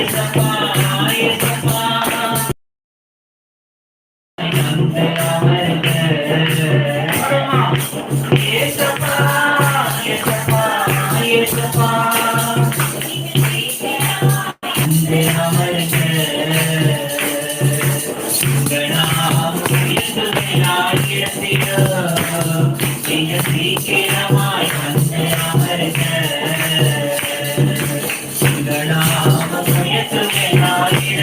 It's a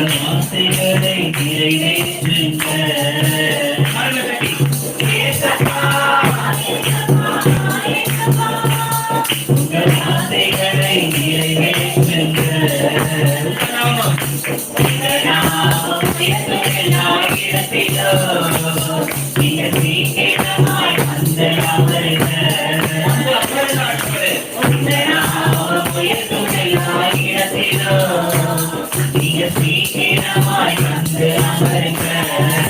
உங்கள் வார்த்தைகளை நிறைவேற்றுங்க மரணகட்டி. ஏசப்பா உங்கள் வார்த்தைகளை சீக்கிரமாய் வந்து சீக்கிரமாய்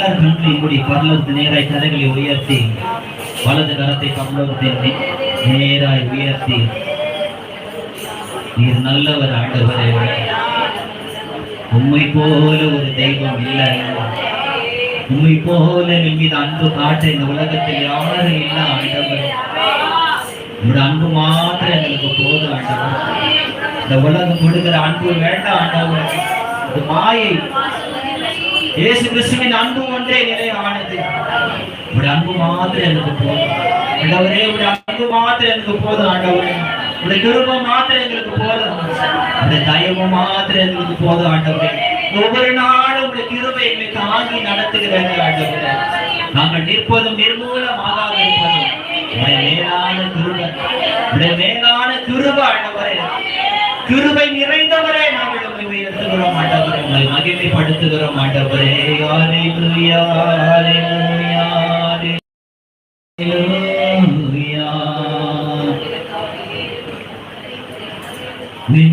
எல்லார் கண்களையும் மூடி பரலத்து நேராய் கதைகளை உயர்த்தி வலது கரத்தை கமலத்தின் நேராய் உயர்த்தி. நீர் நல்லவர் ஆண்டவரே. உண்மை போல ஒரு தெய்வம் இல்லை. உண்மை போல என் மீது அன்பு காட்ட இந்த உலகத்தில் யாரும் இல்லை ஆண்டவர். உங்களோட அன்பு மாத்திரம் எங்களுக்கு போதும் ஆண்டவர். இந்த உலகம் கொடுக்கிற அன்பு வேண்டாம் ஆண்டவர். இது மாயை இயேசு கிறிஸ்துவின் அன்பு ஒன்றே நிலையானது உங்களுடைய அன்பு மாத்திரம் எனக்கு போதும். ஆண்டவரே உங்களுடைய அன்பு மாத்திரம் எனக்கு போதும் ஆண்டவரே. உங்களுடைய கிருபம் மாத்திரம் எங்களுக்கு போதும். உங்களுடைய தயவு மாத்திரம் எங்களுக்கு போதும் ஆண்டவரே. ஒவ்வொரு நாளும் உங்களுடைய கிருபை எங்களை தாங்கி நடத்துகிறாங்க ஆண்டவரே. நாங்கள் நிற்பதும் நிர்மூலமாக இருப்பதும் உடைய மேலான கிருபை. உடைய மேலான கிருபை ஆண்டவரே. கிருபை நிறைந்தவரே நாங்கள் உம்மை உயர்த்துகிறோம் ஆண்டவரே உங்களை மகிழ்ச்சிப்படுத்துகிறோம் ஆண்டவரே யாரே